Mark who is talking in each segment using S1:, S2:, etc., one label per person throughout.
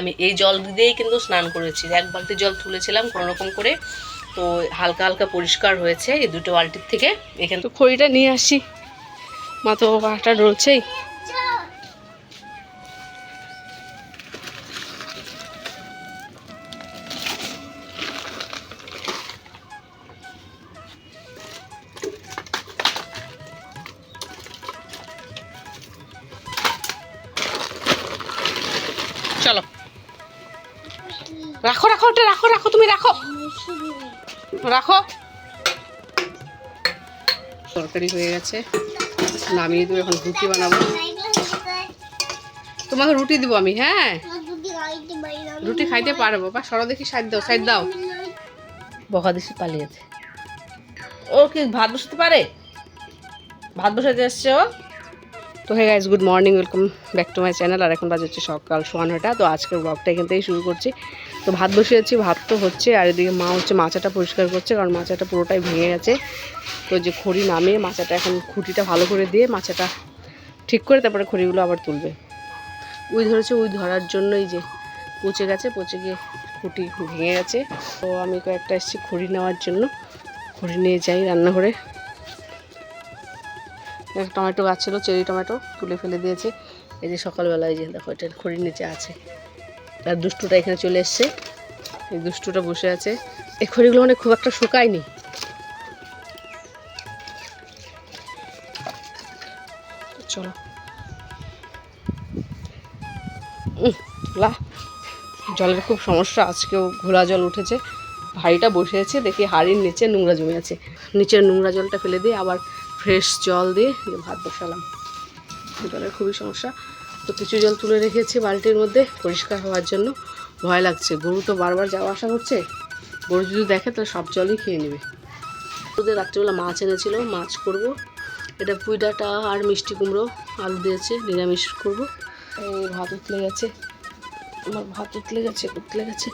S1: আমি এই জল দিয়েই কিন্তু স্নান করেছি। এক বালতি জল তুলেছিলাম কোনো রকম করে। তো হালকা হালকা পরিষ্কার হয়েছে এই দুটো বালতির থেকে। এখানে তো খড়িটা নিয়ে আসি। মা তো বাটা রয়েছেই রাখো রাখো, ওটা রাখো রাখো, তুমি রাখো। রাখো। তরকারি হয়ে গেছে। নামিয়ে দেবো, এখন রুটি বানাবো। তোমাকে রুটি দিব আমি হ্যাঁ? রুটি খাইতে পারব, বা সরো দেখি সাইড দাও সাইড দাও। বকা দিছি পালিয়েছে ও কি ভাত বসাতে পারে? ভাত বসাতে এসছে ও? তো hey guys good morning welcome back to my channel আর এখন বাজে হচ্ছে সকাল সোয়া নয়টা, তো আজকের ব্লগটা এখান থেকেই শুরু করছি। তো ভাত বসিয়েছি, ভাত তো হচ্ছে, আর এদিকে মা হচ্ছে মাচাটা পরিষ্কার করছে, কারণ মাচাটা পুরোটাই ভেঙে গেছে। তো যে খড়ি নামিয়ে মাচাটা এখন খুঁটিটা ভালো করে দিয়ে মাচাটা ঠিক করে তারপরে খড়িগুলো আবার তুলবে। উই ধরেছে, উই ধরার জন্যই যে পচে গেছে, পচে গিয়ে খুঁটি ভেঙে গেছে। তো আমি কয়েকটা এসেছি খড়ি নেওয়ার জন্য। খড়ি নিয়ে যাই রান্নাঘরে। একটা টমেটো গাছ ছিল, চেরি টমেটো তুলে ফেলে দিয়েছে। এই যে সকালবেলায় যে দেখো, এটা খড়ির নিচে আছে। আর দুষ্টুটা এখানে চলে এসছে। এই দুষ্টুটা বসে আছে। এই খড়িগুলো মানে খুব একটা শুকায়নি। চলো। জলের খুব সমস্যা, আজকেও ঘোলা জল উঠেছে। ভাইটা বসে আছে, দেখি হাড়ির নিচে নোংরা জমে আছে। নিচের নোংরা জলটা ফেলে দিয়ে আবার ফ্রেশ জল দিয়ে ভাত বসালাম। জলের খুবই সমস্যা। তো কিছু জল তুলে রেখেছি বালতির মধ্যে, পরিষ্কার হওয়ার জন্য। ভয় লাগছে। গরু তো বারবার যাওয়া আসা করছে। গরু যদি দেখে, তাহলে সব জলই খেয়ে নেবে। ওদের রাত্রিবেলা মাছ এনেছিল, মাছ করব। এটা পুঁই ডাঁটা আর মিষ্টি কুমড়ো, আলু দিয়েছে, নিরামিষ করব। এই ভাত উতলে গেছে। আমার ভাত উতলে গেছে উতলে গেছে।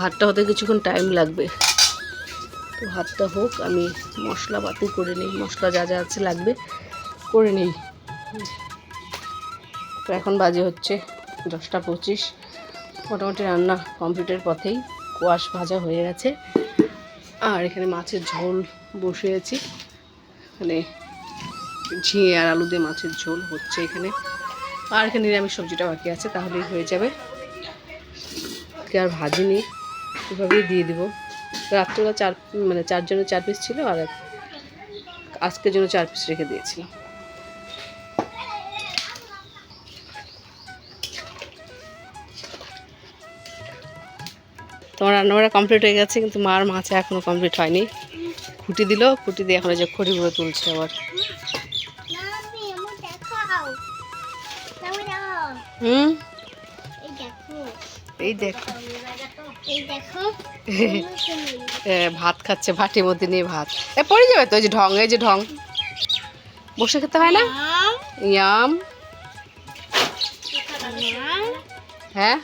S1: ভাতটা হতে কিছুক্ষণ টাইম লাগবে। তো ভাতটা হোক, আমি মশলা পাতি করে নিই। মশলা যা যা আছে লাগবে, করে নিই। তো এখন বাজে হচ্ছে দশটা পঁচিশ। মোটামুটি রান্না কমপ্লিটের পথেই। কোয়াশ ভাজা হয়ে গেছে। আর এখানে মাছের ঝোল বসিয়েছি মানে ঝিঙে আর আলু দিয়ে মাছের ঝোল হচ্ছে এখানে। আর এখানে নিরামিষ সবজিটা বাকি আছে, তাহলেই হয়ে যাবে। আর ভাজিনি। এভাবেই দিয়ে দিব। রাত্রেবেলা চার মানে চারজনের চার পিস ছিল আর আজকের জন্য চার পিস রেখে দিয়েছিলাম তোমার রান্নাবাড়া কমপ্লিট হয়ে গেছে কিন্তু মার মাছে এখনও কমপ্লিট হয়নি। খুঁটি দিল খুঁটি দিয়ে এখন যে খড়িগুলো তুলছে আবার। হুম? এই দেখো। ভাত খাচ্ছে ভাটির মধ্যে নিয়ে ভাত। এ পড়ে যাবে তো ওই যে ঢং এই যে ঢং। বসে খেতে হয় না? ইয়াম। হ্যাঁ?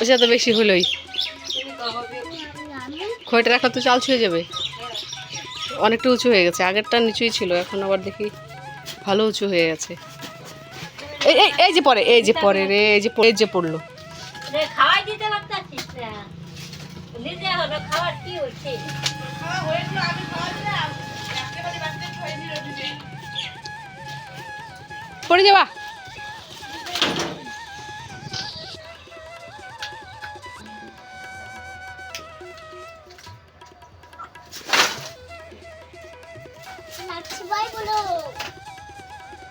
S1: ওইটা তো বেশি হলোই। খড়িটা রাখা তো চাল ছুঁয়ে যাবে। অনেকটা উঁচু হয়ে গেছে আগেরটা নিচুই ছিল এখন আবার দেখি ভালো উঁচু হয়ে গেছে। এই যে পরে এই যে পরে রে এই যে এই যে পড়ল। পড়ে যাবা।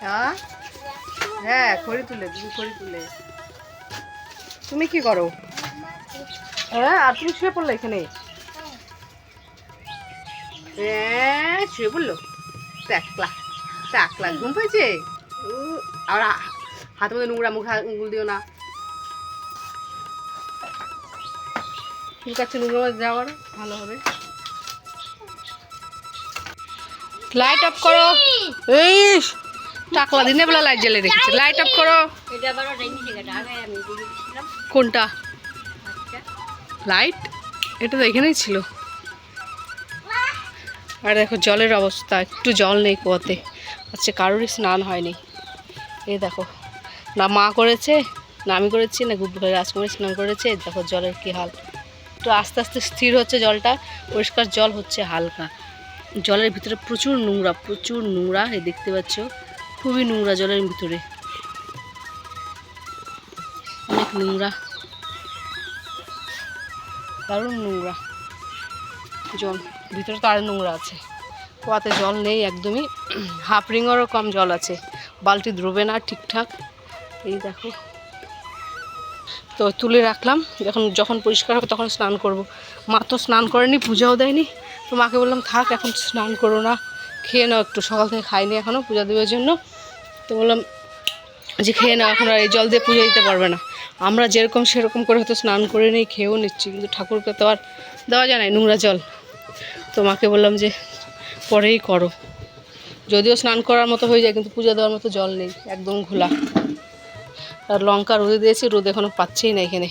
S1: হ্যাঁ? হ্যাঁ খড়ি তুলে তুমি খড়ি তুলে। তুমি কি করো? হ্যাঁ আর তুমি শুয়ে পড়ল এখানে? হ্যাঁ শুয়ে পড়ল। টাকলা টাকলা ঘুম পেয়েছে? আর হা- হাতের মধ্যে নোংরা মুখ আঙুল দিও না। ঠিক আছে নোংরা যাওয়ার ভালো হবে। লাইট অফ করো। এই টাকলা দিনে বেলা লাইট জ্বালিয়ে রেখেছে লাইট অফ করো। কোনটা?
S2: আচ্ছা।
S1: লাইট এটা তো এখানেই ছিল। আর দেখো জলের অবস্থা একটু জল নেই কুয়াতে। আচ্ছা কারোরই স্নান হয়নি। এই দেখো না মা করেছে না আমি করেছি না গুড রাজকুমারী স্নান করেছে। দেখো জলের কি হাল। একটু আস্তে আস্তে স্থির হচ্ছে জলটা পরিষ্কার জল হচ্ছে হালকা। জলের ভিতরে প্রচুর নোংরা প্রচুর নোংরা এই দেখতে পাচ্ছ। খুবই নোংরা জলের ভিতরে। অনেক নোংরা। দারুণ নোংরা জল। ভিতরে তো আরও নোংরা আছে। কুয়াতে জল নেই একদমই। হাফ রিঙেরও কম জল আছে। বালতি দ্রবে না ঠিকঠাক। এই দেখো। তো তুলে রাখলাম। যখন যখন পরিষ্কার হবে তখন স্নান করব। মা তো স্নান করেনি, পূজাও দেয়নি। তো মাকে বললাম, থাক, এখন স্নান করো না। খেয়ে নাও একটু। সকাল থেকে খাইনি এখনও পূজা দেওয়ার জন্য। তো বললাম যে খেয়ে নাও, এখন আর এই জল দিয়ে পুজো দিতে পারবে না। আমরা যেরকম সেরকম করে হয়তো স্নান করে নিই খেয়েও নিচ্ছি, কিন্তু ঠাকুরকে তো আর দেওয়া যায় না নোংরা জল। তো মাকে বললাম যে পরেই করো। যদিও স্নান করার মতো হয়ে যায়, কিন্তু পূজা দেওয়ার মতো জল নেই, একদম ঘোলা। আর লঙ্কা রোদে দিয়েছি, রোদ এখনও পাচ্ছেই না এখানে।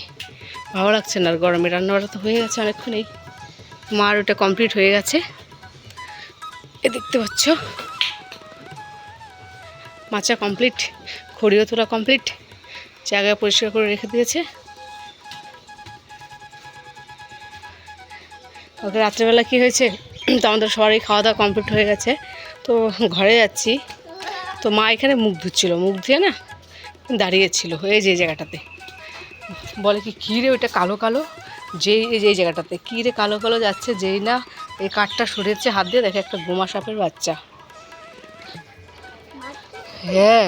S1: ভালো লাগছে না আর গরমে, রান্নাবাড়া তো হয়ে গেছে অনেকক্ষণেই। মার ওটা কমপ্লিট হয়ে গেছে। এ দেখতে পাচ্ছ মাচা কমপ্লিট খড়িও তোলা কমপ্লিট জায়গা পরিষ্কার করে রেখে দিয়েছে। ওকে রাত্রেবেলা কী হয়েছে? তো আমাদের সবারই খাওয়া দাওয়া কমপ্লিট হয়ে গেছে। তো ঘরে যাচ্ছি। তো মা এখানে মুখ ধুচ্ছিল। মুখ ধুয়ে না দাঁড়িয়েছিল এই যে জায়গাটাতে। বলে কি, কী রে ওইটা কালো কালো? যেই, এই যে এই জায়গাটাতে। কী রে কালো কালো যাচ্ছে যেই না? এই কাঠটা সরেছে হাত দিয়ে, দেখে একটা গোমা সাপের বাচ্চা। হ্যাঁ।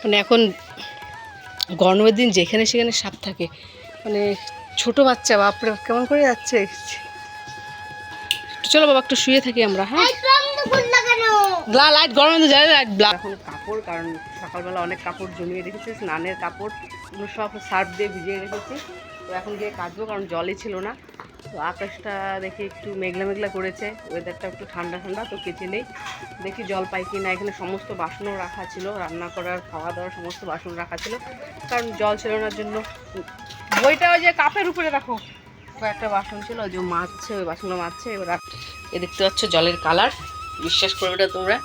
S1: মানে এখন গরমের দিন যেখানে সেখানে সাপ থাকে। মানে ছোট বাচ্চা বাপরে বাপ, কেমন করে যাচ্ছে? একটু চলো বাবা একটু শুয়ে থাকি আমরা হ্যাঁ? লাইট গরমের দিন জ্বালে লাইট ব্লা এখন কাপড় কারণ সকালবেলা অনেক কাপড় জমিয়ে রেখেছি স্নানের কাপড় সব সার্ফ দিয়ে ভিজিয়ে রেখেছি। তো এখন গিয়ে কাচবো কারণ জলই ছিল না। তো আকাশটা দেখি একটু মেঘলা মেঘলা করেছে ওয়েদারটা একটু ঠান্ডা ঠান্ডা, তো কেচে নেই। দেখি জল পাই কি না এখানে সমস্ত বাসনও রাখা ছিল, রান্না করার খাওয়া দাওয়ার সমস্ত বাসন রাখা ছিল, কারণ জল ছিল না জন্য। বইটা ওই যে কাপের উপরে রাখো। কয়েকটা বাসন ছিল, ওই যে মাছছে ওই বাসনগুলো মাছছে এবার এ দেখতে পাচ্ছ জলের কালার। বিশ্বাস করবে না তোমরা।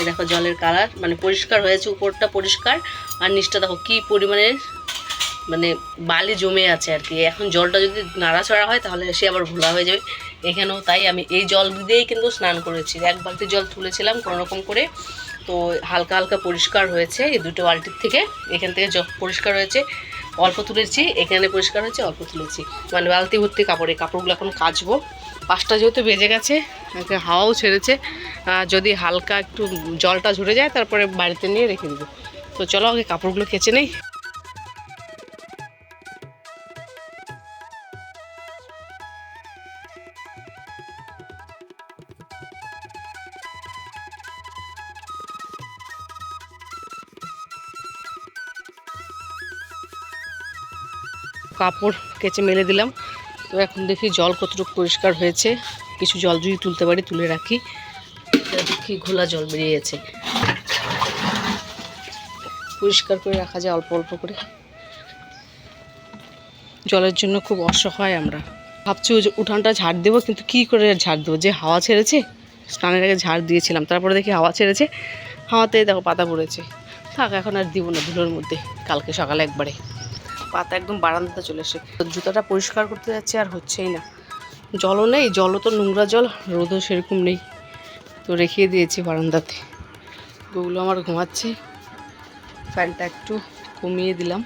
S1: এ দেখো জলের কালার মানে পরিষ্কার হয়েছে, উপরটা পরিষ্কার। আর নিচটা দেখো কি পরিমাণে মানে বালি জমে আছে আর কি। এখন জলটা যদি নাড়াচড়া হয়, তাহলে সে আবার ঘোলা হয়ে যাবে। এখানেও তাই আমি এই জল দিয়েই কিন্তু স্নান করেছি। এক বালতি জল তুলেছিলাম কোনো রকম করে। তো হালকা হালকা পরিষ্কার হয়েছে এই দুটো বালতির থেকে। এখান থেকে পরিষ্কার হয়েছে। অল্প তুলেছি, এখানে পরিষ্কার হয়েছে, অল্প তুলেছি। মানে বালতি ভর্তি কাপড়, কাপড়গুলো এখন কাচবো। পাঁচটা যেহেতু বেজে গেছে হাওয়াও ছেড়েছে। যদি হালকা একটু জলটা ঝরে যায়, তারপরে বাড়িতে নিয়ে রেখে দেবো। তো চলো আগে কাপড়গুলো কেচে নেই। কাপড় কেচে মেলে দিলাম। তো এখন দেখি জল কতটুকু পরিষ্কার হয়েছে। কিছু জল যদি তুলতে পারি, তুলে রাখি। দেখি ঘোলা জল বেরিয়ে গেছে পরিষ্কার করে রাখা যায় অল্প অল্প করে। জলের জন্য খুব অসহায় আমরা। ভাবছি উঠানটা ঝাড় দেবো, কিন্তু কি করে ঝাড় দেবো? যে হাওয়া ছেড়েছে, স্নানের আগে ঝাড় দিয়েছিলাম। তারপরে দেখি হাওয়া ছেড়েছে। হাওয়াতে দেখো পাতা পড়েছে। থাক, এখন আর দিব না ধুলোর মধ্যে। কালকে সকালে একবারে। পাতা একদম বারান্দাতে চলে এসে। জুতাটা পরিষ্কার করতে যাচ্ছে আর হচ্ছেই না। জলও নেই, জলও তো নোংরা জল, রোদও সেরকম নেই। তো রেখে দিয়েছি বারান্দাতে। ওগুলো আমার ঘুমাচ্ছে। ফ্যানটা একটু কমিয়ে দিলাম।